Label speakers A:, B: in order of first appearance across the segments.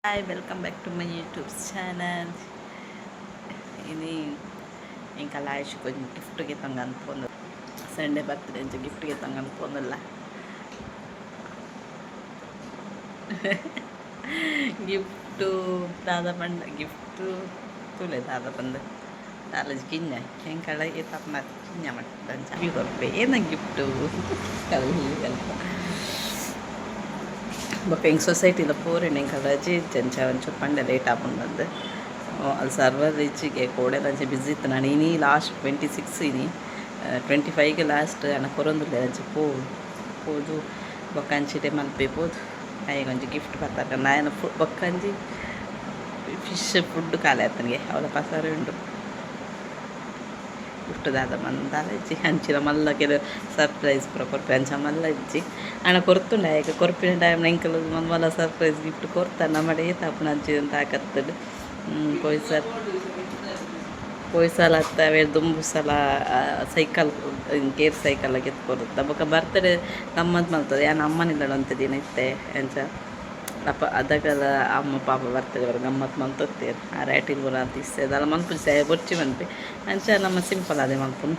A: Hi, welcome back to my YouTube channel. Ini, ini kalau aku punya gift ke tangan pun, sendiri batin aja gift ke tangan pun lah. Gift to, tada pandu, gift to, tuh le tada pandu, tada jinnya. Yang kalau itu apa, jinnya mat, dan cari korpe, enak gift to, kalau ini kalau. ಬೊಕ್ಕ society ಸೊಸೈಟಿಲ ಪೂರೆಣೆ ಹಿಂಗೆ ರಜೆ ಪಂಡೆ late ಆಪುಂಡದ್ದು ಅಲ್ಲಿ server ರೀಚಿಗೆ ಕೋಡೆ ಅಂಚೆ ಬಿಸಿ ಇತ್ತು ನಾನು ಇನಿ ಲಾಸ್ಟ್ ಟ್ವೆಂಟಿ ಸಿಕ್ಸ್ ಇನಿ ಟ್ವೆಂಟಿ ಫೈವ್ಗೆ ಲಾಸ್ಟ್ ಅನ್ನ ಕೊರೊಂದುಲ್ಲೆ ಅಂಚೆ ಪೋ ಅಂಚಿಡೆ ಪೇ ಪೋದು ಈಗ ಒಂಜಿ ಗಿಫ್ಟ್ ಬರ್ತಾರೆ ನಾನು ಫು ಫಿಶ್ ಫುಡ್ ಕಾಲೆ ಆತನಿಗೆ ಅವಳ ಪಸಾರೆ ಉಂಡು ಗಿಫ್ಟ್ ದಾದ ಮಂದಾಲ ಇಜ್ಜಿ ಹಂಚಿನ ಮಲ್ಲ ಕೆಲ ಸರ್ಪ್ರೈಸ್ ಪೂರ ಕೊರ್ಪೆ ಅಂಚ ಮಲ್ಲ ಇಜ್ಜಿ ಅಣ್ಣ ಕೊರ್ತುಂಡ ಕೊರ್ಪಿನ ಟೈಮ್ ಎಂಕಲ್ ಮಲ್ಲ ಸರ್ಪ್ರೈಸ್ ಗಿಫ್ಟ್ ಕೊರ್ತಾನ ನಮ್ಮಡೆ ತಾಪನ ಹಂಚಿ ಅಂತ ಹಾಕತ್ತದು. ಪೋಯ್ ಸರ್ ಪೋಯ್ ಸಲ ಅತ್ತವೆ ದುಂಬು ಸಲ ಸೈಕಲ್ ಗೇರ್ ಸೈಕಲ್ ಕೊರತ ಬೊಕ ಬರ್ತಡೇ ಗಮ್ಮತ್ ಮಾಡ್ತದೆ ಯಾನ್ ಅಮ್ಮನಿಲ್ಲ ಅಂತ ದಿನ ಇತ್ತೆ ಎಂಚ ಅಪ್ಪ ಅದಕ್ಕೆಲ್ಲ ಅಮ್ಮ ಪಾಪ ಬರ್ತದೆ ಅವ್ರು ಗಮ್ಮತ್ ಮಂತೊತ್ತೇರು ಆ ರ್ಯಾಟಿಲ್ ಬರ ಅಂತ ಇಸ್ತೆ ಅದೆಲ್ಲ ಮನ್ಪು ಸಹ ಬೊಚ್ಚಿ ಮನ್ಪೆ. ಅಂಚ ನಮ್ಮ ಸಿಂಪಲ್ ಅದೇ ಮನ್ಪುನು.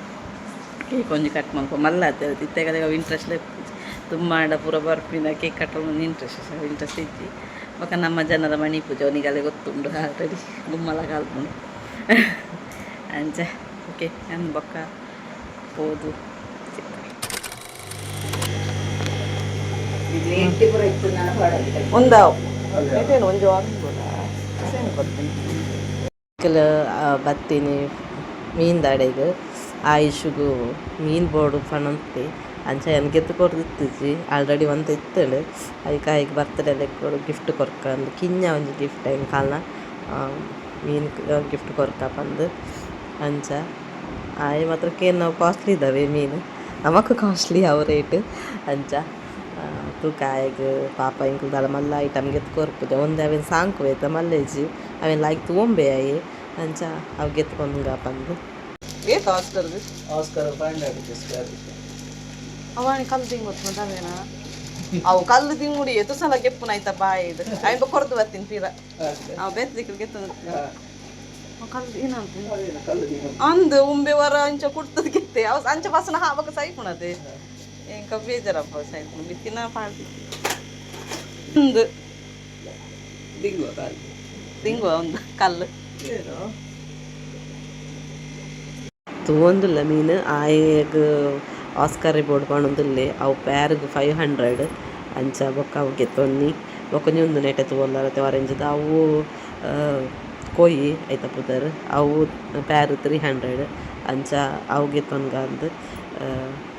A: ಕೇಕ್ ಒಂಜಿ ಕಟ್ ಮನ್ಪು. ಮಲ್ಲ ಆತ ಇತ್ತೆಗದಾಗ ಇಂಟ್ರೆಸ್ಟ್ ತುಂಬ ಪೂರ ಬರ್ಪಿನ ಕೇಕ್ ಕಟ್ಟೋದು ಇಂಟ್ರೆಸ್ಟ್ ಇಂಟ್ರೆಸ್ಟ್ ಇಜ್ಜಿ ಬೊಕ ನಮ್ಮ ಜನರ ಮಣಿ ಪೂಜೆ. ಅವನಿಗೆಲ್ಲ ಗೊತ್ತುಂಡು ಆಲ್ರೆಡಿ ಗುಮ್ಮಲ ಕಾಲ್ಪುಂಡು. ಅಂಚ, ಓಕೆ. ನಾನು ಬೊಕ್ಕ. ಪೋದು ಒಂದಾವ್ ಒಂದು ಕೊಡ್ತೀನಿ ಬತ್ತೀನಿ, ಮೀನ್ ದಾಡೆಗೆ ಆಯುಷಗು ಮೀನ್ ಬೋರ್ಡು ಪಣಂತಿ. ಅಂಚ ಎನ್ಗೆ ಎತ್ತು ಆಲ್ರೆಡಿ ಆಲ್ರೆಡಿ ಒಂತ ಇತ್ತಳು. ಐಕ ಐಕ್ ಬರ್ತಡೇ ಕೊಡು ಗಿಫ್ಟ್ ಕೊರ್ಕ ಅಂದ್. ಕಿಂಜ ಒಂದು ಗಿಫ್ಟ್ ಹೆಂಗೆ ಕಾಲ್ನ? ಮೀನ್ ಗಿಫ್ಟ್ ಕೊರ್ಕ ಪಂದ್ ಅಂಚ, ಆಯ್ ಮಾತ್ರ ನಾವು ಕಾಸ್ಟ್ಲಿ ಇದ್ದಾವೆ ಮೀನು. ನಮಕ್ ಕಾಸ್ಟ್ಲಿ ಯಾವ ರೇಟ್ ಅಂಚ. ತೂಕ ಆಯ್ಗ್ ಪಾಪ ಇಂಕ್ಲು ದಾಲ ಮಲ್ಲ ಐಟಮ್ ಗೆತ್ ಕೊರ್ಪುದೆ. ಒಂದೇ ಅವೇನು ಸಾಂಕು ಐತ ಮಲ್ಲೇಜಿ. ಅವೇನು ಲಾಯ್ಕ್ ತಗೊಂಬೆ ಆಯಿ ಅಂಚ ಅವ್ ಗೆತ್ಕೊಂಡ್ಗ ಪಂದ್ ಏತ್
B: ಆಸ್ಕರ್ ಸ್ಕ್ವೇರ್
A: ಅವನಿ ಕಲ್ಲು ತಿಂಗೊತ್ತು ಮತ್ತವೇನ ಅವು ಕಲ್ಲು ತಿಂಗುಡಿ ಎತ್ತು ಸಲ ಗೆಪ್ಪುನ ಆಯ್ತಾ ಬಾಯಿದು ಅಯ್ಯ ಕೊರ್ದು ಬರ್ತೀನಿ ತೀರ ಅವು ಬೆತ್ತ ದಿಕ್ಕಲು ಗೆತ್ತ ಕಲ್ಲು ಏನಂತ? ಅಂದು ಉಂಬೆ ವರ ಅಂಚ ಕುಡ್ತದ ಗೆತ್ತೆ ಅವ್ ಅಂಚ ಬಸನ ಹಾಬಕ ಸೈಕುಣದೆ ಎಂಕ ಬೇಜಾರಪ್ಪ ಸೈಕುಣ ಬಿತ್ತಿನ ಪಾಡ್ತಿ ಒಂದು.
B: ದಿಂಗುವ ಕಾಲು.
A: ದಿಂಗುವ ಒಂದು. ಕಲ್ಲು.
B: ಏನು?
A: ತಗೊಂದಿಲ್ಲ ಮೀನು ಆಯಗ ಆಸ್ಕರ್ ಬೋರ್ಡ್ ಪಣೊಂದುಲ್ಲೆ ಅವು ಪ್ಯಾರ್ಗ್ ಫೈವ್ ಹಂಡ್ರೆಡ್ ಅಂಚ ಬೊಕ್ಕ ಅವಕ್ಕೆ ತೊನ್ನಿ ಬೊಕ್ಕ ಒಂದು ನೆಟೆ ತಗೊಂಡಾರತ್ತೆ ಆರೆಂಜದ ಅವು ಕೊಯ್ಯಿ ಐತ ಪುದರ್. ಅವು ಪ್ಯಾರ್ ತ್ರೀ ಹಂಡ್ರೆಡ್ ಅಂಚ ಅವಗೆ ಗೆತ್ತೊನ್ಗ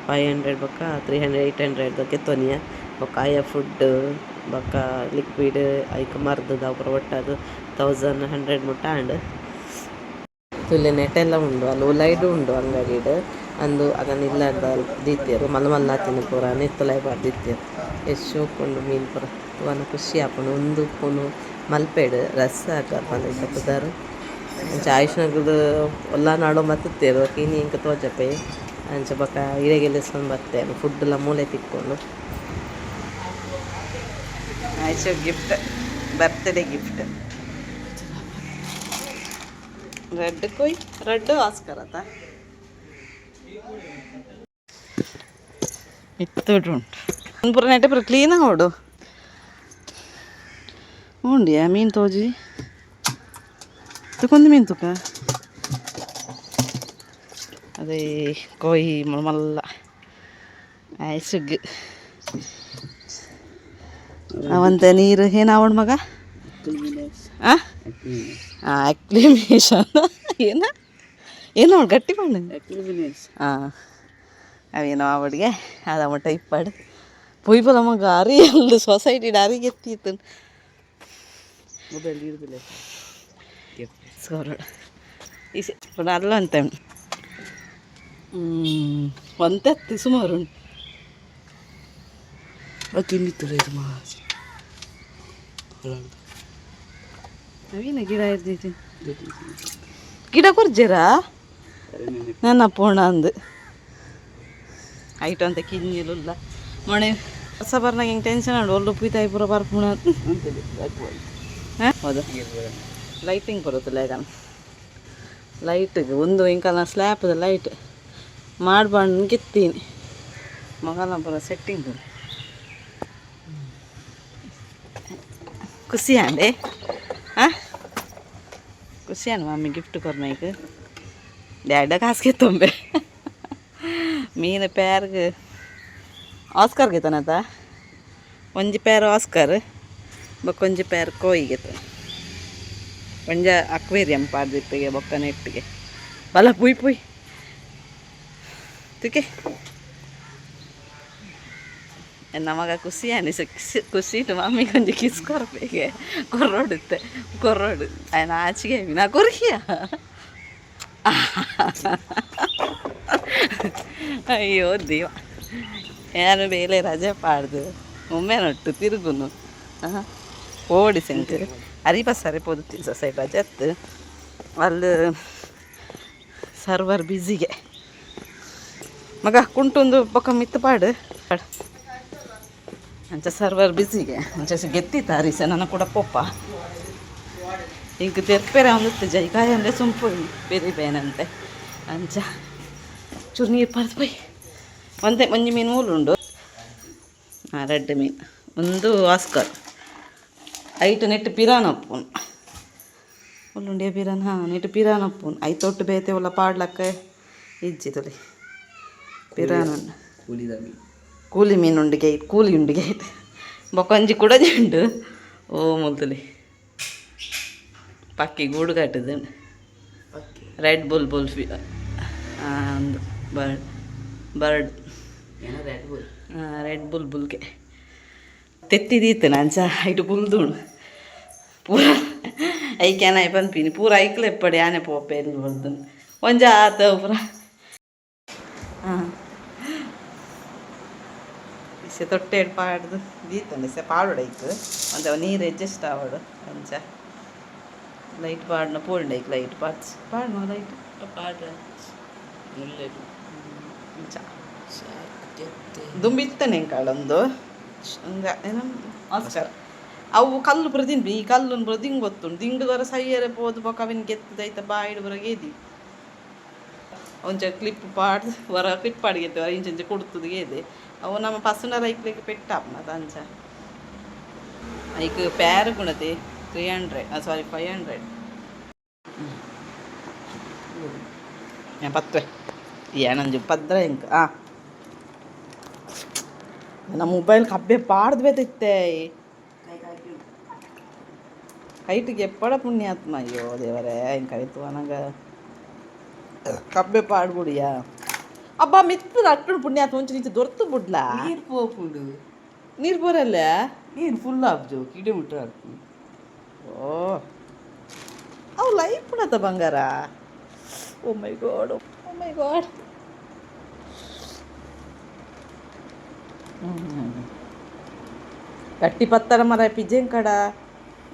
A: ಫೈವ್ ಹಂಡ್ರೆಡ್ ಬೊಕ್ಕ ತ್ರೀ ಹಂಡ್ರೆಡ್ ಏಯ್ಟ್ ಹಂಡ್ರೆಡ್ ಗೆತ್ತೊನಿಯ ಬೊಕ್ಕ ಆಯ ಫುಡ್ ಬೊಕ್ಕ ಲಿಕ್ವಿಡ್ ಐಕ್ ಮರ್ದದ ಅವು ಪೂರ ಒಟ್ಟದು ತೌಸಂಡ್ ಹಂಡ್ರೆಡ್ ಮುಟ್ಟ ಆಂಡ್. ತುಲೆ ಎಲ್ಲ ಉಂಡು, ಅಲ್ಲಿ ಉಲೈಡು ಉಂಡು ಅಂಗಡಿಡ್ ಅಂದು ಅದನ್ನು ಇಲ್ಲದ ದೀತಿಯರು, ಮಲ್ಲ ಮಲ್ಲ ಆತಿನ ಪೂರ ನೆತ್ತಲೈ ಬಾರ್ ದೀತಿಯರು. ಎಷ್ಟು ಶೋಕುಂಡು ಮೀನು ಪೂರ. ತೂವನ ಖುಷಿ ಆಪುಂಡು. ಒಂದು ಪೂನು ಮಲ್ಪೆಡ್, ರಸ ಹಾಕರ್ ಬಂದ ತಪ್ಪದಾರು ಅಂಚ ಆಯುಷ್ನಗದ ಒಲ್ಲ ನಾಡೋ ಮತ್ತೇರು ಕೀನಿ ಹಿಂಗೆ ತೋಜಪೆ ಅಂಚ ಬೊಕ ಇರೆಗೆಲ್ಲಿಸ್ಕೊಂಡು ಬರ್ತೇನೆ ಫುಡ್ ಎಲ್ಲ ಮೂಲೆ ತಿಕ್ಕೊಂಡು. ಆಯ್ತು ಗಿಫ್ಟ್ ಬರ್ತ್ಡೇ ಗಿಫ್ಟ್ ರೆಡ್ ಕೊಯ್ ರೆಡ್ ಆಸ್ಕರ್ ಆತ ಇತ್ತುಂಟು ಪೂರ ನೆಟ್ಟೆ ಪೂರ ಕ್ಲೀನಾಗಿ ಹೊಡು. ಉಂಡಿಯಾ ಮೀನು ತೋಜಿ? ತುಕೊಂದು ಮೀನು ತುಕ? ಅದೇ ಕೊಯ್ ಮಲ್ಲ ಆಯ್ಸುಗ್ ಅವಂತ ನೀರು ಏನಾವಣ ಮಗ ಆ ಅಕ್ಲಿಮೇಷನ್ ಏನ ಏನೋ ಅವ್ಳು ಗಟ್ಟಿ ಮಾಡಿ ಹಾಂ ಅವೇನೋ ಅವಳಿಗೆ ಅದ ಮಟ್ಟ ಇಪ್ಪಾಡು ಪೊಯ್ ಬಲ ಮಗ ಅರಿ ಅಲ್ದು ಸೊಸೈಟಿ ಅರಿಗೆ ಎತ್ತಿತ್ತು
B: ಮೊಬೈಲ್ ಇರುದಿಲ್ಲ
A: ಸೋರಳ ಈ ಅಲ್ಲ ಅಂತ ಒಂತೆತ್ತಿ ಸುಮಾರು ಉಂಟು.
B: ತಿನ್ನಿತ್ತು ಇದು ಮಾಸಿ
A: ನವೀನ ಗಿಡ ಇರ್ತೈತಿ ಗಿಡ ಕೊರ್ಜರ ನನ್ನ ಪೋಣ ಅಂದು. ಐಟು ಅಂತ ಕಿಂಜಿಲುಲ್ಲ. ಮೊಣೆ ಹೊಸ ಬರ್ನಾಗ ಹಿಂಗೆ ಟೆನ್ಷನ್ ಆಡು, ಒಳ್ಳು ಪೀತಾಯಿ ಪೂರ ಬರ್ಪುಣ ಹಾಂ? ಹೌದು ಲೈಟಿಂಗ್ ಬರುತ್ತಲ್ಲ ಈಗ ಲೈಟಿಗೆ ಒಂದು ಇಂಕಲ್ಲ ಸ್ಲ್ಯಾಪ್ದ ಲೈಟ್ ಮಾಡ್ಬಾರ್ದು ಗೆತ್ತೀನಿ ಮಗನ ಬರೋ ಸೆಟ್ಟಿಂಗ್ ಖುಷಿ ಅಂಡೆ ಹಾಂ? ಖುಷಿ ಅನ್ ಮಮ್ಮಿ ಗಿಫ್ಟ್ ಕೊರ್ನೈಕ್ ಡ್ಯಾಡ ಕಾಸ್ಗೆ ತೊಂಬೆ. ಮೀನು ಪ್ಯಾರ್ಗೆ. ಆಸ್ಕರ್ ಗೆತನತ ಒಂಜಿ ಪ್ಯಾರ್ ಆಸ್ಕರ್ ಬಕ್ಕೊಂಜಿ ಪ್ಯಾರ್ ಕೋಯಿಗೆ ಒಂಜ ಅಕ್ವೇರಿಯಂ ಪಾಡ್ದಿಪ್ಪಿಗೆ ಬೊಕ್ಕ ನೆಟ್ಟಿಗೆ. ಬಲ ಪುಯ್ ಪುಯ್. ತುಕೆ है ಮಗ ಖುಷಿ ಅನಿಸ ಖುಷಿ ಮಮ್ಮಿ ಕೊಂಚ ಕಿಸ್ ಕೊರಬೇಕೆ ಕೊರ್ರೋಡುತ್ತೆ ಕೊರ್ರೋಡು ಆಯ್ನ ಆಚೆಗೆ ನಾ ಕೊರ್ಕಿಯ ಅಯ್ಯೋ ದೇವ ಏನು ಬೇಲೆ ರಜೆ ಪಾಡ್ದು ಒಮ್ಮೆ ನೊಟ್ಟು ತಿರುಗುನು ಓಡಿ ಸೆಂಟ್ ಅರಿಪ ಸರಿ ಪೋದು ಸೊಸೈಟಿ ರಜೆ ಅಲ್ಲಿ ಸರ್ವರ್ ಬ್ಯುಸಿಗೆ ಮಗ, ಕುಂಟೊಂದು ಪಕ್ಕ ಮಿತ್ತು ಪಾಡು. ಅಂಚ ಸರ್ವರ್ ಬಿಸಿಗೆ ಅಂಚ ಗೆತ್ತಿ ತಾರೀಸ ನನ್ನ ಕೂಡ ಪೊಪ್ಪ ಇಂಕ ತೆರ್ಪೆರೆ ಒಂದಿತ್ತು ಜೈಕಾಯ ಅಂದರೆ ಸುಂಪು ಬೇರೆ ಬೇನಂತೆ. ಅಂಚ, ಚೂರು ನೀರು ಪರ್ದು ಪೋಯ್ ಒಂದೇ ಒಂಜಿ ಮೀನು ಮೂಲುಂಡು. ಹಾಂ ರೆಡ್ ಮೀನು. ಒಂದು ಆಸ್ಕರ್ ಐಟು ನೆಟ್ಟು ಪಿರಾನ್ ಅಪ್ಪುನ್ ಉಲ್ಲುಂಡಿಯ ಪಿರಾನ್, ಹಾಂ, ನೆಟ್ಟು ಪಿರಾನ್ ಐತೊಟ್ಟು ಬೇತೆ ಒಲ್ಲ ಪಾಡ್ಲಕ್ಕ ಪಿರಾನನ್
B: ಉಳಿದವಿ
A: ಕೂಲಿ ಮೀನು ಉಂಡು ಗೇಟ್ ಕೂಲಿ ಉಂಡಿಗೆ ಬೊಕೊಂಜಿ ಕೂಡ ಉಂಡು. ಓ ಮುಲ್ತಲಿ ಪಕ್ಕಿ ಗೂಡು ಕಟ್ಟದು ರೆಡ್ ಬುಲ್ ಬುಲ್ ಫಿ ಒಂದು bird
B: bird red bull
A: red bull ಬುಲ್ಗೆ ತೆತ್ತಿದೀತು ನಂಚ ಐಟು ಬುಲ್ದುಣು ಪೂರ ಐಕ್ಯಾನ ಪನ್ಪಿನಿ ಪೂರ ಐಕ್ಲೆ ಎಪ್ಪಡಿ ಆನೆ ಪೋಪೆ ಬರ್ದು ಒಂಜ ಆತ ಪೂರ ಹಾಂ ಇಸೆ ತೊಟ್ಟೆ ಪಾಡ್ದು ದೀತಂಡೆ ಇಸೆ ಪಾಡೋಡೈತು ಒಂದು ನೀರು ಅಡ್ಜಸ್ಟ್ ಆವಡು ಅಂಚ ಲೈಟ್ ಪಾಡ್ನ ಪೋಂಡೈಕ್ ಲೈಟ್ ಲೈಟ್
B: ಪಾಡ ಮುಳ್ಳೆದು
A: ಅಂಚ
B: ಸಾಧ್ಯತೆ
A: ದುಂಬಿತ್ತನೆ ಕಾಳೊಂದು ಹಂಗ ಏನ ಆಸ್ಕರ್ ಅವು ಕಲ್ಲು ಬರ ತಿನ್ಬಿ ಈ ಕಲ್ಲು ಬರ ದಿಂಗ್ ಗೊತ್ತುಂಡು ದಿಂಡು ಬರ ಸೈಯರೆ ಪೋದು ಬೊಕ ಅವಿನ ಗೆತ್ತದೈತ ಬಾಯಿಡು ಬರ ಗೇದಿ ಒಂಚ ಕ್ಲಿಪ್ ಪಾಡ್ ವರ ಕ್ಲಿಪ್ ಪಾಡ್ಗೆತ್ತೆ ವರ ಇಂಚ ಇಂಚ ಕೊಡ್ತದ ಗೇದೆ ಅವು ನಮ್ಮ ಪಸುನರ ಐಕ್ಲಿಕ್ಕೆ ಪೆಟ್ಟಾಪ್ನ ಅಂಚ ಐಕ್ ಪ್ಯಾರ್ ಗುಣತೆ three hundred sorry five hundred ಪತ್ವೆ ಏನಂಜು ಪದ್ರ ಇಂಕ ಆ నా మొబైల్ కబ్బే పాడదు బెతిత్తే హైట్కి ఎప్పడ పుణ్యాత్మ అయ్యో దేవరే ఇంకా ఎత్తు అనగా కబ్బే పాడుబుడియా అబ్బా మిత్తు అట్టు పుణ్యాత్మ ఉంచి నుంచి దొరుకుతు బుడ్లా
B: ನೀರು ಪೋಪುಂಡು
A: ನೀರು ಬರಲ್ಲ
B: ನೀರು ಫುಲ್ ಆಬ್ಜು ಕಿಡೆ ಮುಟ್ಟ ಹಾಕು
A: ಓ ಅವು ಲೈಫ್ ಬಿಡತ್ತ ಬಂಗಾರ oh my God oh my god ಗಟ್ಟಿ ಪತ್ತರ ಮರ ಪಿಜ್ಜೆನ್ ಕಡ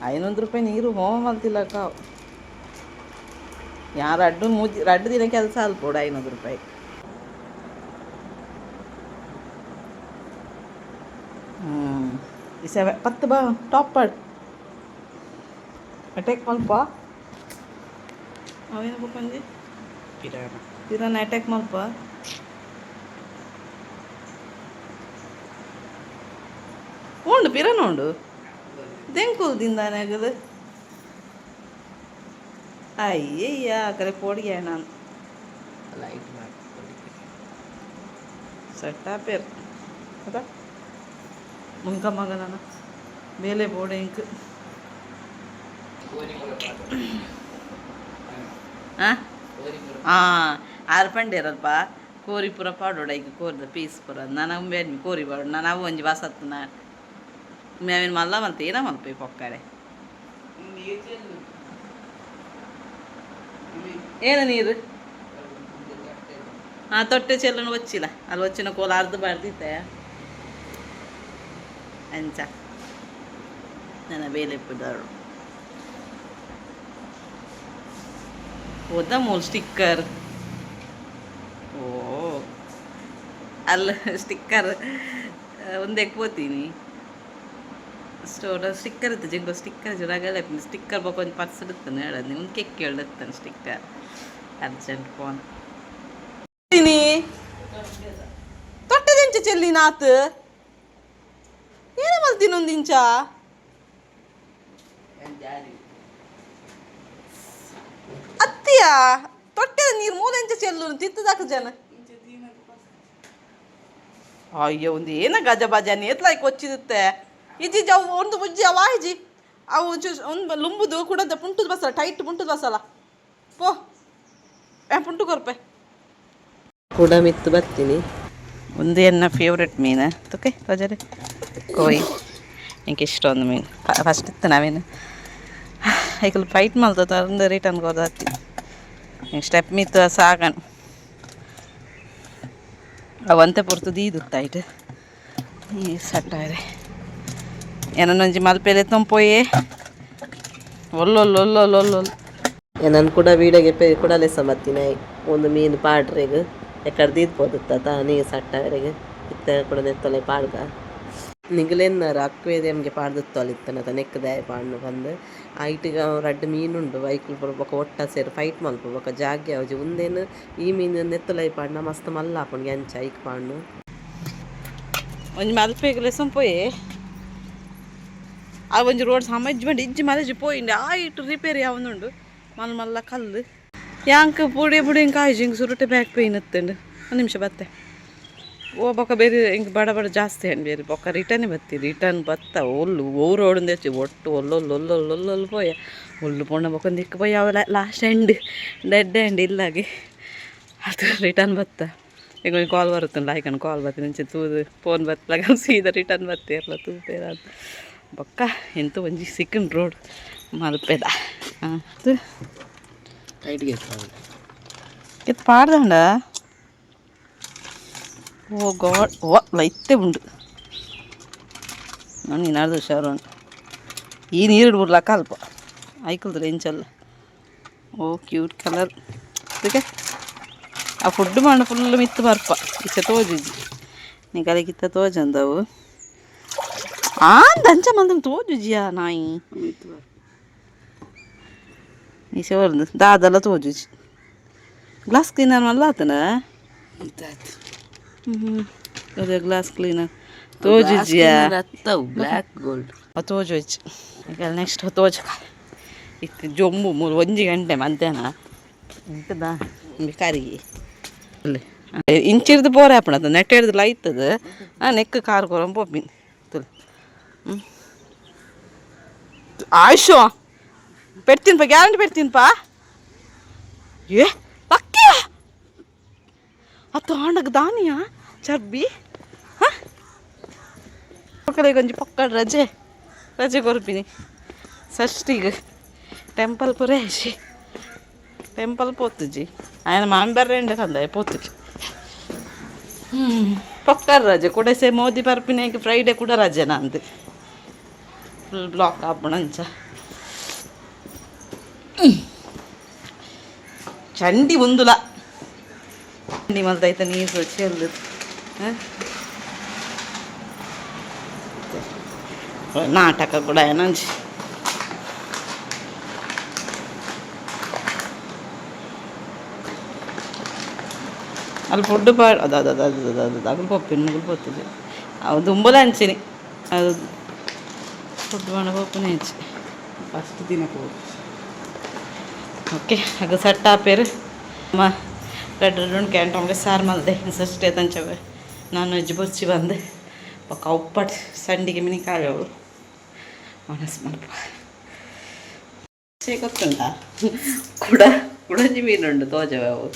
A: ಐನೊಂದು ರೂಪಾಯಿ ನೀರು ಹೋಮ ಮಲ್ತಿಲ್ಲ ಕಾವು ಯಾರು ಅಡ್ಡು ಮೂಜಿ ರಡ್ಡು ದಿನ ಕೆಲಸ ಅಲ್ಪೋಡ ಐನೂರು ರೂಪಾಯಿ ಈ ಸೆವೆ ಪತ್ತು ಬಾ ಟಾಪ್ ಪಾಡ್ ಅಟ್ಯಾಕ್ ಮಲ್ಪ ಅವೇನು ಬೇಕಂದು
B: ಪಿರಾನ
A: ಪಿರನ್ ಅಟ್ಯಾಕ್ ಮಲ್ಪ ಉಂಡು ಪಿರನ್ ಉಂಡು ದೆಂಕುಲ್ದಿಂದಾನೆ ಆಗದು ಅಯ್ಯಯ್ಯ ಕರೆ ಪೋಡಿಗೆ ನಾನು
B: ಲೈಟ್ ಮಾಡಿ
A: ಸೆಟ್ಟ ಪೇರ್ ಅದ உங்கள் மகனானா மேலே போட எனக்கு ಹಾಂ ಅರ್ಪಂಡೆ ಇರೋದಪ್ಪ ಕೋರಿ ಪುರ ಪಾಡೋಡ ಈಗ ಕೋರಿದ ಪೀಸ್ ಪುರ ನಾನು ಬೇಡ ಕೋರಿ ಪಾಡು ನಾನು ಅವು ಒಂಜಿ ಬಾಸತ್ತು ನಾ ಮೇವಿನ ಮಲ್ಲ ಮಲ್ತೆ ಏನ ಮಲ್ಪ ಪೊಕ್ಕಾಡೆ ಏನ ನೀರು ಹಾಂ ತೊಟ್ಟೆ ಚೆಲ್ಲನ ಒಚ್ಚಿಲ್ಲ ಅಲ್ಲಿ ಒಚ್ಚಿನ ಕೋಲ ಅರ್ಧ ಬಾರ್ದಿತ್ತೆ ಬೇಲೆ ಬಿಡೋರು. ಹೋದ ಮೂಲ್ ಸ್ಟಿಕ್ಕರ್ ಓ, ಅಲ್ಲ ಸ್ಟಿಕ್ಕರ್ ಒಂದೇ ಕೂತೀನಿ. ಸ್ಟೋರ್ ಸ್ಟಿಕ್ಕರ್ ಇತ್ತು, ಜಿಂಗೋ ಸ್ಟಿಕ್ಕರ್ ಜೋರಾಗಲ್ಲ ಸ್ಟಿಕ್ಕರ್ ಬೇಕು ಒಂದು ಪರ್ಸ್ ಇರ್ತಾನೆ ಹೇಳೋದು ಒಂದು ಕೇಕ್ ಕೇಳಿರ್ತಾನೆ ಸ್ಟಿಕ್ಕರ್ ಅರ್ಜೆಂಟ್ ಫೋನ್
C: ತೊಟ್ಟದಿಂಚ ಚೆಲ್ಲಿ ನಾತ್ తినుందించా ಅತ್ತಿಯ ತೊಟ್ಟೆದ ನೀರು ಮೂಲೆಂಚ ಚೆಲ್ಲೂನು ತಿತ್ತದಾಕ ಜನ. ಅಯ್ಯೋ ಒಂದು ಏನ ಗಜ ಬಜ ನೇತ್ಲಾಯ್ಕೆ ಕೊಚ್ಚಿರುತ್ತೆ ಇಜ್ಜಿ ಜವ್ ಒಂದು ಬುಜ್ಜಿ ಅವ ಇಜ್ಜಿ. ಅವು ಒಂದು ಲುಂಬುದು ಕೂಡ ಪುಂಟದ ಬಸಲ ಟೈಟ್ ಪುಂಟದ ಬಸಲ ಪೋ. ಪುಂಟು ಕೊರ್ಪೆ. ಕೂಡ ಮಿತ್ತು ಬರ್ತೀನಿ
A: ಒಂದೇ ನನ್ನ ಫೇವ್ರೆಟ್ ಮೀನು ತೊಕೆ ರಜರೇ. ಕೋಯ್ ನಿಂಗೆ ಇಷ್ಟೊಂದು ಮೀನು ಫಸ್ಟ್ ಇತ್ತು ನಾವೇನು ಈಗ ಫೈಟ್ ಮಾಡ್ತ ತಂದು ರಿಟರ್ನ್ ಹೋದಾತಿ ಸ್ಟೆಪ್ ಮಿತ್ತು ಸಾಗಣ್ ಅವಂತೆ ಪುರ್ತು ದೀದು ಟೈಟ್ ಈ ಸಟ್ಟಾರೆ ಏನನ್ನೊಂಜಿ ಮಲ್ಪೆಲೆ ತಂಪೋಯೆ ಒಲ್ಲೊಲ್ಲೊಲ್ಲೊಲ್ಲೊಲ್ಲೊಲ್
C: ಏನನ್ನು ಕೂಡ ವೀಡಿಯೋಗೆ ಪೇ ಕೂಡ ಲೆಸ ಮತ್ತೀನಿ ಒಂದು ಮೀನು ಪಾಡ್ರೆಗ್ ಎಕಡೆ ದೀದ್ ಪೋದುತ್ತ ನೀ ಸಟ್ಟವರೆಗೆ ಇತ್ತ ಕೂಡ ನೆತ್ತಲೆ ಪಾಡ್ಗ ನಿಗಲೆನ್ನರ ಅಕ್ವೇರಿಯಂಗೆ ಪಾಡ್ದುತ್ತೋಲ್ ಇತ್ತನತ ನೆಕ್ಕದಾಯ ಪಾಡ್ನು ಬಂದು, ಐಟಿಗೆ ರಡ್ಡು ಮೀನುಂಡು ಬೈಕ್ಲು ಬೊಕ ಒಟ್ಟ ಸೇರು ಫೈಟ್ ಮಲ್ಪ ಬೊಕ ಜಾಗ್ಯ ಅವಜಿ ಉಂದೇನು, ಈ ಮೀನು ನೆತ್ತಲೈ ಪಾಡ್ನ ಮಸ್ತ್ ಮಲ್ಲ ಹಾಕೊಂಡು ಎಂಚ ಐಕ್ ಪಾಡ್ನು.
A: ಒಂಜಿ ಮಲ್ಪೆಗ್ಲೆ ಪೋಯೆ. ಆ ಒಂಜಿ ರೋಡ್ ಸಮಜ್ ಬಂಡಿ, ಇಜ್ಜಿ ಮಲಜಿ ಪೋಯಿಂಡೆ ಆ ಇಟ್ಟು ರಿಪೇರಿ ಅವನುಂಡು ಮಲ್ಲ ಮಲ್ಲ ಕಲ್ಲು. ಯಾಂಕ್ ಪುಡಿ ಪುಡಿ ಇಂಕ ಆಯ್ಜಿ ಹಿಂಗೆ ಸುರುಟೆ ಬ್ಯಾಕ್ ಪೇಯ್ನ್ ನಿಮಿಷ ಬತ್ತೆ. ಓ ಬೊಕ್ಕ ಬೇರೆ ಹಿಂಗೆ ಬಡ ಬಡ ಜಾಸ್ತಿ ಹಣ್ಣು ಬೇರೆ ಬೊಕ್ಕ ರಿಟರ್ನ್ ಬತ್ತಿ ರಿಟರ್ನ್ ಬತ್ತ ಒಲ್ಲು ಓರು ಓಡಂದು ಹೆಚ್ಚು ಒಟ್ಟು ಒಲ್ಲೊಲ್ಲು ಒಲ್ಲೊಲ್ಲು ಒಲ್ಲೊಲ್ಲು ಪೋಯ. ಒಲ್ಲು ಪೊಣ್ಣ ಬೊಕ್ಕ ಇಕ್ಕ ಪೋಯ ಅವ ಲಾಸ್ಟ್ ಎಂಡ್ ಡೆಡ್ ಎಂಡ್ ಇಲ್ಲಾಗಿ ಅದು ರಿಟರ್ನ್ ಬತ್ತ ಈಗ ಒಂದು ಕಾಲ್ ಬರುತ್ತೆ ಲಾಯ್ಕೊಂಡು ಕಾಲ್ ಬರ್ತೀನಿ ಮುಂಚೆ ತೂದು ಫೋನ್ ಬತ್ತಲಾಗ ಸೀದಾ ರಿಟರ್ನ್ ಬತ್ತೆ ಎಲ್ಲ ತೂಪೇದ ಅಂತ. ಬೊಕ್ಕ ಎಂತ ಒಂಜಿ ಸಿಕ್ಕನ್ ರೋಡ್ ಮಲ್ಪೆದ. ಅದು ಪಾಡ್ದಂಡ ಓ ಗಾಡ್ ಓ ಲೈತೆ ಉಂಡು ನಾನು ನೀನಾಡ್ದು ಹುಷಾರು ಉಂಟು ಈ ನೀರು ಬಿಡ್ಲಕ್ಕ ಅಲ್ಪ ಐಕಲ್ದ್ರೆ ಎಂಚಲ್ಲ ಓ ಕ್ಯೂಟ್ ಕಲರ್ ಅದಕ್ಕೆ ಆ ಫುಡ್ ಮಾಡ ಫುಲ್ ಮಿತ್ತು ಬರ್ಪ ಈಚೆ ತೋಜಿಜ್ಜಿ ನೀ ಕಲಿಗಿತ್ತ ತೋಜಂದವು ಆ ದಂಚ ಮಂದಂ ತೋಜುಜಿಯಾ ನಾಯಿ ಈಚೆ ಬರ್ದು ದಾದಲ್ಲ ತೋಜುಜಿ ಗ್ಲಾಸ್ ಕ್ಲೀನರ್ ಮಲ್ಲ ಆತನ ಹ್ಞೂ ಅದೇ ಗ್ಲಾಸ್ ಕ್ಲೀನರ್
B: ತೋಜಿದ್ಯಾ ಬ್ಲ್ಯಾಕ್ ಗೋಲ್ಡ್
A: ತೋಜೋಯ್ಚು ಈಗ ನೆಕ್ಸ್ಟ್ ತೋಜ ಇತ್ತು ಜೊಂಬು ಮೂರು ಒಂಜಿ ಗಂಟೆ ಮಧ್ಯಾಹ್ನ ಇಂತದ ಕಾರಿಗೆ ಅಲ್ಲಿ ಇಂಚಿರ್ದು ಅಪ್ಪ ಆಪಣದ ನೆಟ್ ಹಿಡ್ದು ಅದು ಆ ನೆಕ್ ಕಾರ್ ಕೊರಂ ಪೋಪಿನ್ ತುಲ್ ಆಯ್ಷೋ ಪೆಡ್ತೀನಿಪ್ಪ ಗ್ಯಾರಂಟಿ ಪೆಡ್ತೀನಿಪ್ಪ ಏ ಅಕ್ಕಿಯ ಅದು ಆಂಡಗ ದಾನಿಯಾ ચરબી હા కొంచెం ગંજ రజే. రజ కొరిపిని. ગોરબીની షష్ఠి టెంపుల్ పురేసి టెంపుల్ పోతుజి. ఆయన మాంబర్ రెండు కదా పోతుజి పొక్కర్ రజ. కూడసే మోదీ పర్పినేకి ఫ్రైడే కూడా రజన అంది. ఫుల్ బ్లాక్ అప్పుడంచ చండి ఉందుల చండి మళ్ళీ అయితే నీసు వచ్చి వెళ్ళదు ಕೂಡ ಏನಂಜಿ ಅಲ್ಲಿ ಫುಡ್ ಬಾ ಅದು ಅದು ಅದು ಅದು ಅದು ಅದು ಅಗಲು ಪಪ್ಪಿನ ಮುಗುಲು ಪೋತದೆ ಅವು ದುಂಬಲ ಹಂಚಿನಿ ಅದು ಫುಡ್ ಮಾಡ ಪಪ್ಪನೇ ಹಂಚಿ
B: ಫಸ್ಟ್ ದಿನ ಹೋಗಿ
A: ಓಕೆ ಆಗ ಸಟ್ಟ ಆಪೇರು ಮ ರೆಡ್ ರೆಡ್ ಉಂಡು ನಾನ್ ವೆಜ್ ಬೊಚ್ಚಿ ಬಂದೆ. ಪಕ್ಕ ಉಪ್ಪಟ್ಟು ಸಂಡಿಗೆ ಮಿನಿ ಕಾಯವು ಮನಸ್ಸು ಮಲ್ಪ ಗೊತ್ತುಂಟ? ಕೂಡ ಮೀನು ಮೀನುಂಡು ತೋಜವೆ ಅವು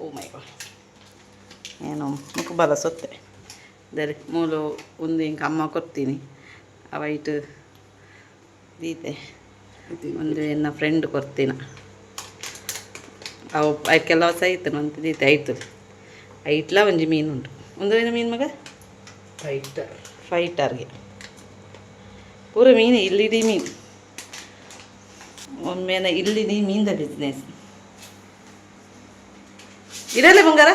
A: ಓ ಮೈ ಗಾಡ್ ಏನು ಮುಖಬಲ ಸೊತ್ತೆ. ದರಿ ಮೂಲು ಒಂದು ಇಂಕ ಅಮ್ಮ ಕೊಡ್ತೀನಿ. ಅವೈಟ್ ದೀತೆ. ಒಂದು ಎನ್ನ ಫ್ರೆಂಡ್ ಕೊಡ್ತೀನ. ಅವು ಕೆಲವು ಸಹ ಐತೆ ನಂತ ದೀತೆ ಆಯ್ತು. ಐಟ್ಲ ಒಂಜಿ ಮೀನುಂಡು ಒಂದು ಏನು ಮೀನ್ ಮಗ?
B: ಫೈಟರ್
A: ಫೈಟರ್ಗೆ ಪೂರ ಮೀನು ಇಲ್ಲಿಡಿ ಮೀನು. ಒಮ್ಮೆನ ಇಲ್ಲಿಡಿ ಮೀನ್ದ ಬಿಸ್ನೆಸ್ ಇರಲ್ಲ ಬಂಗಾರ?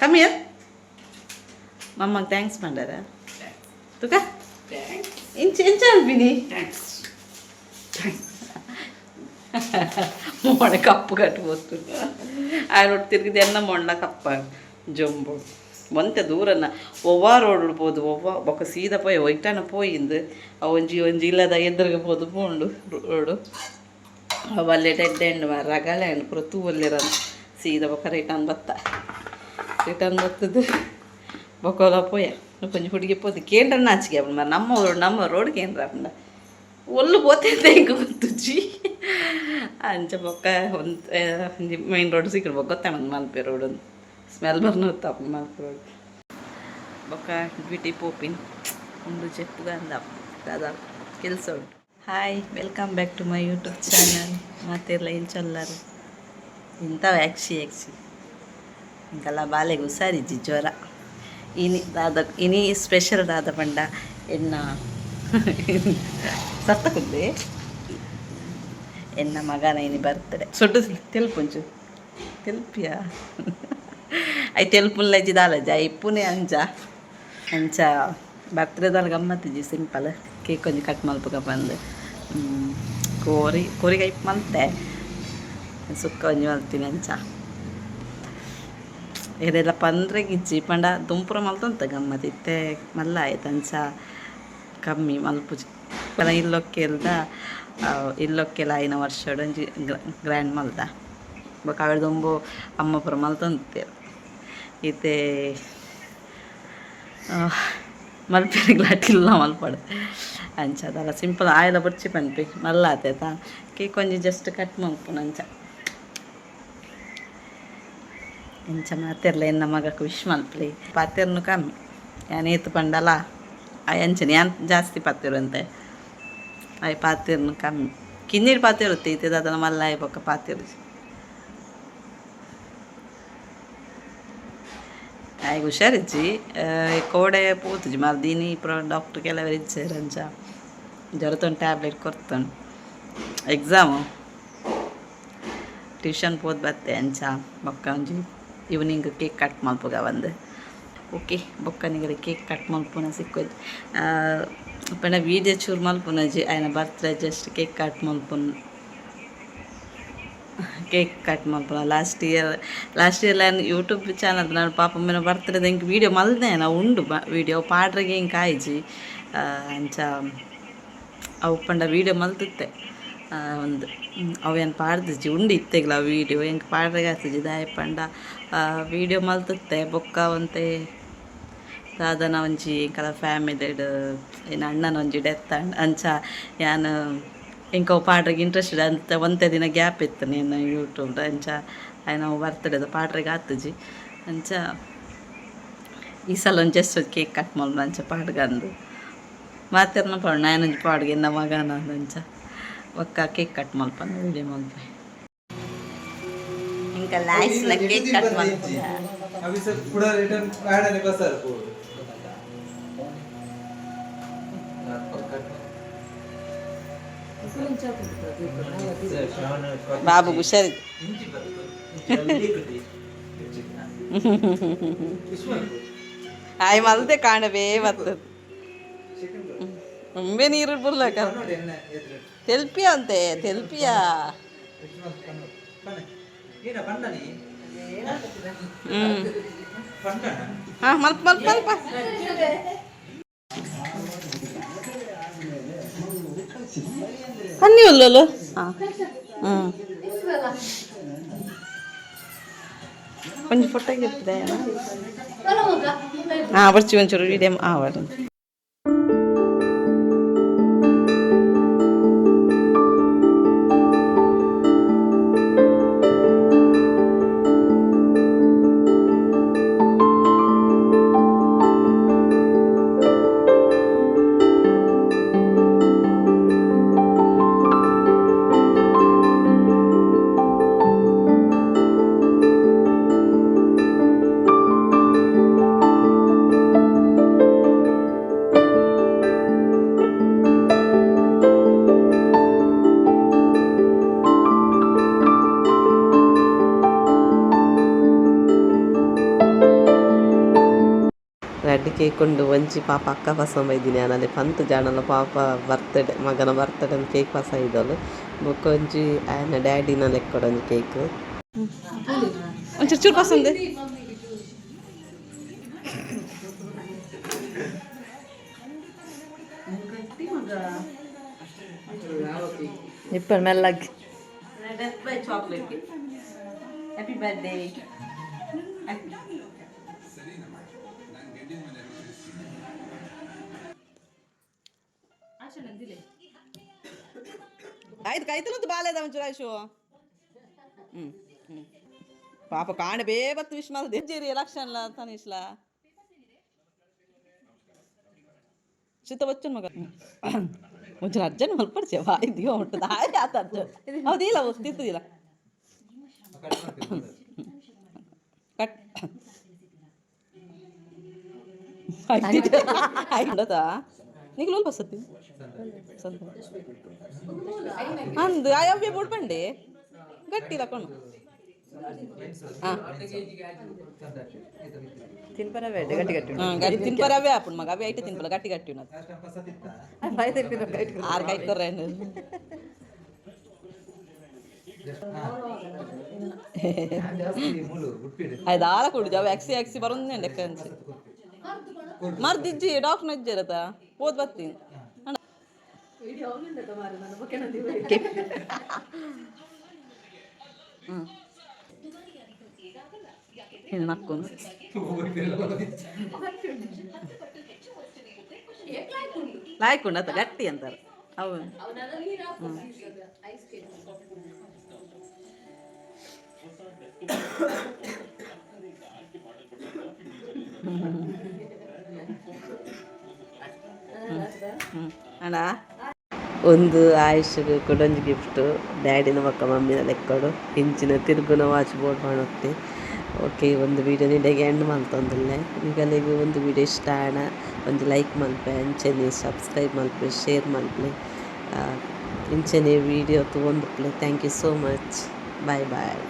A: ಕಮ್ಮಿಯ ಮಮ್ಮಂಗೆ ಥ್ಯಾಂಕ್ಸ್ ಮಾಡಾರ ತುಕ? ಇಂಚ ಇಂಚ ಅನ್ಬಿನಿ? ಮೊಣ ಕಪ್ಪು ಕಟ್ಬೋದು. ಆ ರೊಟ್ಟಿ ತಿರ್ಗಿದ ಎಲ್ಲ ಮೊಣ್ಣ ಕಪ್ಪ ಜಂಬು ಒಂತೆ ದೂರನ ಒವ್ವಾರೋಡು ಬೋದು ಒವ್ವ ಬೊಕ್ಕ ಸೀದ ಪೋಯ್ ಒಯ್ಟಾನ ಪೋಯಿಂದು ಒಂಜಿ ಒಂಜಿ ಇಲ್ಲದ ಎದುರಿಗೆ ಬೋದು ಪೋಂಡು ರೋಡು ಅವಲ್ಲೆ ಡೆಡ್ಡೆಂಡು ಮಾರ ರಗಳೆ ಹಣ್ಣು ಪೂರ ತೂವಲ್ಲಿರನ ಸೀದ ಬೊಕ್ಕ ರಿಟರ್ನ್ ಬತ್ತ ರಿಟರ್ನ್ ಬತ್ತದು ಬೊಕ್ಕೋಲ ಪೋಯ ಕೊಂಚ ಹುಡುಗಿ ಪೋದು ಕೇಂದ್ರ ನಾಚಿಗೆ ಅವಳು ಮಾರ ನಮ್ಮ ಊರು ನಮ್ಮ ರೋಡ್ ಕೇಂದ್ರ ಅವನ ಒಲ್ಲು ಬೋತೈತೆ ಈಗ ಗೊತ್ತುಜಿ ಅಂಚ ಬೊಕ್ಕ ಒಂದು ಮೈನ್ ರೋಡ್ ಸಿಕ್ಕಬೇಕು ಗೊತ್ತಾಗ ಮಲ್ಪೆ ರೋಡನ್ನು ಸ್ಮೆಲ್ ಬರ್ನ ತಪ್ಪ ಮಲ್ಪೆ ರೋಡ್ ಬೊಕ್ಕ ಬ್ಯೂಟಿ ಪೋಪಿನ್ ಒಂದು చెప్పుగా ಅಂದ కదా ಕೆಲಸ ಉಂಟು hi welcome back to my YouTube channel ಮಾತೆಲ್ಲ ಏನು ಚಲ್ಲಾರು ಇಂಥ ಯಾಕ್ಷಿ ಯಾಕ್ಷಿ ఇంకలా బాగాలేగు ಹುಷಾರಿಜ್ಜಿ ಜ್ವರ ಇನಿ ದಾದ ಇನಿ ಸ್ಪೆಷಲ್ ದಾದ ಪಂಡ ಎನ್ನ ಸತ್ತಕುಂದೆ ಎನ್ನ ಮಗನ ಇನಿ ಬರ್ತಡೆ ಸೊಟ್ಟು ತೆಲ್ಪುಂಚು ತೆಲ್ಪಿಯಾ ಐ ತೆಲ್ಪುಲ್ಲಜ್ಜಿ ದಾಲಜ್ಜ ಇಪ್ಪುನೆ ಅಂಜ ಅಂಚ ಬರ್ತ್ಡೇದಲ್ಲಿ ಗಮ್ಮತ್ತಿಜ್ಜಿ ಸಿಂಪಲ್ ಕೇಕ್ ಒಂಜಿ ಕಟ್ ಮಲ್ಪಗ ಬಂದು. ಕೋರಿ ಕೋರಿಗೆ ಐಪ್ ಮಲ್ತೆ ಸುಕ್ಕ ಒಂಜಿ ಮಲ್ತೀನಿ ಅಂಚ ಇದೆಲ್ಲ ಪಂದ್ರೆ ಗಿಜಿ ಪಂಡ ದುಂಪುರ ಮಲ್ತಂತ ಗಮ್ಮತ್ ಇತ್ತೆ ಮಲ್ಲ ಆಯ್ತು ಅಂಚ ಕಮ್ಮಿ ಮಲ್ಪುಜಿ ಪಂಡ ಇಲ್ಲೊಕ್ಕೆಲ್ದ ಇಲ್ಲೊಕ್ಕೆಲ್ಲ ಐನ ವರ್ಷಡ್ ಒಂಜಿ ಗ್ರ್ಯಾಂಡ್ ಮಲ್ದ ಬೊಕ ಅವಳ ದೊಂಬು ಅಮ್ಮ ಪುರ ಮಲ್ತಂತೇರು ಈತೆ ಮಲ್ಪೆರಿಗೆ ಲಾಟಿಲ್ಲ ಮಲ್ಪಡು ಅಂಚ ಅದಲ್ಲ ಸಿಂಪಲ್ ಆಯ್ಲ ಬುರ್ಚಿ ಪನ್ಪಿ ಮಲ್ಲ ಆತೈತ ಕೇಕ್ ಒಂಜಿ ಜಸ್ಟ್ ಕಟ್ ಮಲ್ಪುನ ಅಂಚ ಎಂಚ ಮಾತಿರ್ಲ ಎನ್ನ ಮಗಕ್ಕೆ ವಿಶ್ ಮಲ್ಪಲಿ ಪಾತಿರ್ನು ಕಮ್ಮಿ ಯಾನ್ ಏತು ಪಂಡಲ ಆ ಎಂಚನೆ ಯಾನ್ ಜಾಸ್ತಿ ಪಾತಿರು ಅಂತೆ ಅಯ್ಯ ಪಾತಿರ್ನು ಕಮ್ಮಿ ಕಿನ್ನೀರು ಪಾತಿರುತ್ತೆ ಇತ್ತಿದ ಅದನ್ನ ಮಲ್ಲ ಆಯ್ ಬೊಕ್ಕ ಪಾತಿರು ಆಯ್ಗ ಹುಷಾರಿಜ್ಜಿ ಕೋಡೆ ಪೋತುಜಿ ಮರ್ದಿನಿ ಪ್ರ ಡಾಕ್ಟರ್ ಕೆಲವರು ಇಜ್ಜೇರು ಅಂಚ ಜ್ವರತೊಂದು ಟ್ಯಾಬ್ಲೆಟ್ ಕೊರ್ತನು ಎಕ್ಸಾಮು ಟ್ಯೂಷನ್ ಪೋದ್ ಬತ್ತೆ ಅಂಚ ಬೊಕ್ಕ ಒಂಜಿ ಈವ್ನಿಂಗ್ ಕೇಕ್ ಕಟ್ ಮಲ್ಪುಗ ಬಂದು ಓಕೆ ಬೊಕ್ಕನಿಗಡೆ ಕೇಕ್ ಕಟ್ ಮಲ್ಪುನ ಸಿಕ್ಕೋದು ಪಂಡ ವೀಡಿಯೋ ಚೂರು ಮಲ್ಪುನಜಿ ಆಯ್ನ ಬರ್ತ್ಡೇ ಜಸ್ಟ್ ಕೇಕ್ ಕಟ್ ಮಲ್ಪುನ್ ಕೇಕ್ ಕಟ್ ಮಲ್ಪುನ ಲಾಸ್ಟ್ ಇಯರ್ ಲಾಸ್ಟ್ ಇಯರ್ ನಾನು ಯೂಟ್ಯೂಬ್ ಚಾನಲ್ ನಾನು ಪಾಪ ಮೇನ ಬರ್ತಿರೋದು ಹೆಂಗೆ ವೀಡಿಯೋ ಮಲ್ದೆ ನಾವು ಉಂಡು ವೀಡಿಯೋ ಪಾಡ್ರಿಗೆ ಹಿಂಗೆ ಆಯ್ಜಿ ಆ, ಅಂಚ ಅವು ಪಂಡ ವೀಡಿಯೋ ಮಲ್ತಿತ್ತೆ. ಒಂದು ಅವು ಅವೇನು ಪಾಡ್ದಿಜ್ಜಿ. ಉಂಡು ಇತ್ತೆಗ್ಲ ವೀಡಿಯೋ ಹೆಂಗೆ ಪಾಡ್ರಿಗೆ ಆಗ್ತಿಜ್ಜಿ ದಾಯ ಪಂಡ. ವೀಡಿಯೋ ಮಲ್ತಿತ್ತೆ. ಬೊಕ್ಕ ಒಂತೆ ಸಾಧನ ಒಂಜಿ ಕಲ ಫ್ಯಾಮಿಲಿಡ್ ಏನು ಅಣ್ಣನ ಒಂಜಿ ಡೆತ್ ಅಂಚ ಯಾನು ಇಂಕ ಪಾಡ್ರೆಗೆ ಇಂಟ್ರೆಸ್ಟೆಡ್ ಅಂತ ಒಂತೆ ದಿನ ಗ್ಯಾಪ್ ಇತ್ತು ನೀನು ಯೂಟ್ಯೂಬ್ ಅಂಚ ನಾವು ಬರ್ತಡೇದ ಪಾಡ್ರೆಗೆ ಆತುಜಿ ಅಂಚ ಈ ಸಲ ಒಂದು ಜಸ್ಟ್ ಕೇಕ್ ಕಟ್ ಮಾಡ್ದು ಅಂಚ ಪಾಡ್ಗಂದು ಮಾತಿರ್ನ ಪಾಡು ನಾನೊಂಜಿ ಪಾಡ್ಗೆ ಇನ್ನ ಮಗನ ಅಂಚ ಒಕ್ಕ ಕೇಕ್ ಕಟ್ ಮಲ್ಪನ ವಿಡಿಯೋ ಮಲ್ಪ ಇಂಕ ಲಾಯ್ಸ್ಲ ಕೇಕ್ ಕಟ್ ಮಲ್ಪನ
C: బాబు హుషారు ఆయన వల్తే కాణవే వస్తుంది ரொம்ப ನೀರು ಬರಲ್ಲ ತೆಲ್ಪಿಯ ಅಂತೆ ತೆಲ್ಪಿಯ ಹ್ಞೂ ಹಾಂ ಮಲ್ಪ ಮಲ್ಪ ಮಲ್ಪ അന്നേ ഉള്ളല്ലോ ആ. കൊഞ്ചു പൊട്ടയ്ക്ക് എത്ര ആ കുറച്ച് കൊഞ്ചുരുവിടെ ആ വരണം ಬಡ್ಡಿ ಕೇಕ್ ಉಂಡು ಒಂಜಿ ಪಾಪ ಅಕ್ಕ ಪಸ ಬೈದಿನಿ ಆನಲ್ಲಿ ಪಂತ್ ಜಾಣನ ಪಾಪ ಬರ್ತ್ಡೇ ಮಗನ ಬರ್ತ್ಡೇ ಕೇಕ್ ಪಸ ಇದ್ದಳು ಬೊಕ್ಕ ಒಂಜಿ ಆಯನ ಡ್ಯಾಡಿನ ಲೆಕ್ಕಡ ಒಂಜಿ ಕೇಕ್.
A: ಒಂಚೂರು ಚೂರು ಇಪ್ಪ
B: ಇಪ್ಪನ್ ಮೆಲ್ಲಗೆ.
C: ಚಾಕ್ಲೇಟ್ ಹ್ಯಾಪಿ ಬರ್ಡೇ
A: ಆಯ್ತು ಕಾಯ್ತಲದ್ದು ಬಾಲೆದ ಒಂಚೂರು ಆಯ್ಶು ಹ್ಞೂ ಹ್ಞೂ ಪಾಪ ಕಾಣೆ ಬೇ ಬತ್ತು ವಿಶ್ ಮಾಡ್ದೆ. ಜೇರಿ ಲಕ್ಷಣ ತನಿಸ್ಲ ಚಿತ್ತ ಬಚ್ಚನ್ ಮಗ. ಒಂಚೂರು ಅರ್ಜೆಂಟ್ ಮಲ್ಪಡ್ಚೆ ಇದೆಯೋ ಹೊಟ್ಟದ ಹಾಗೆ ಆತ ಅರ್ಜೆಂಟ್ ಹೌದಿಲ್ಲ ತಿಂತದಿಲ್ಲ ಕಟ್. ಆಯ್ತಾ నీకు లోన్ వస్తుంది అందు అవి పొడిపండి గట్టి రకం
B: ತಿನ್ಪನ ಬೇಡ ಗಟ್ಟಿ ಗಟ್ಟಿ
A: తినపరు అవే అప్పుడు మాకు అవి అయితే తినపరు గట్టి గట్టి ఉన్నది
B: ಬಾಯ್ ತೆಪ್ಪಿನ ಗಟ್ಟಿ
A: ఆరు కైతారు
D: ಮೂಲು ಉಟ್ಬಿಡಿ
A: అది ఆడకూడదు అవి ఎక్సి ఎక్సి బరుంది అండి ఎక్కడి నుంచి మరి ಓದ್ಬತ್ತೀನಿ ಹೆಣ್ಣಕ್ಕೊಂದು ಲಾಯ್ಕೊಂಡು ಆತ ಗಟ್ಟಿ ಅಂತಾರೆ ಅವನು ಹ್ಞೂ ಅಣ್ಣ?
C: ಒಂದು ಆಯುಷ್ಗೆ ಕೊಡೊಂಜಿ ಗಿಫ್ಟ್ ಡ್ಯಾಡಿನ ಮಕ್ಕ ಮಮ್ಮಿನ ಲೆಕ್ಕಡು ಹಿಂಚಿನ ತಿರುಗುನ ವಾಚ್ ಬೋರ್ಡ್ ಮಾಡುತ್ತೆ ಓಕೆ ಒಂದು ವೀಡಿಯೋ ನಿಂಡೆಗೆ ಎಂಡ್ ಮಲ್ತೊಂದುಲ್ಲೆ ಈಗಲಿಗೂ ಒಂದು ವಿಡಿಯೋ ಇಷ್ಟ ಆಣ ಒಂದು ಲೈಕ್ ಮಲ್ಪೆ ಅಂಚನೆ ಸಬ್ಸ್ಕ್ರೈಬ್ ಮಲ್ಪೆ ಶೇರ್ ಮಲ್ಪೆ ಇಂಚನೆ video play thank you so much bye bye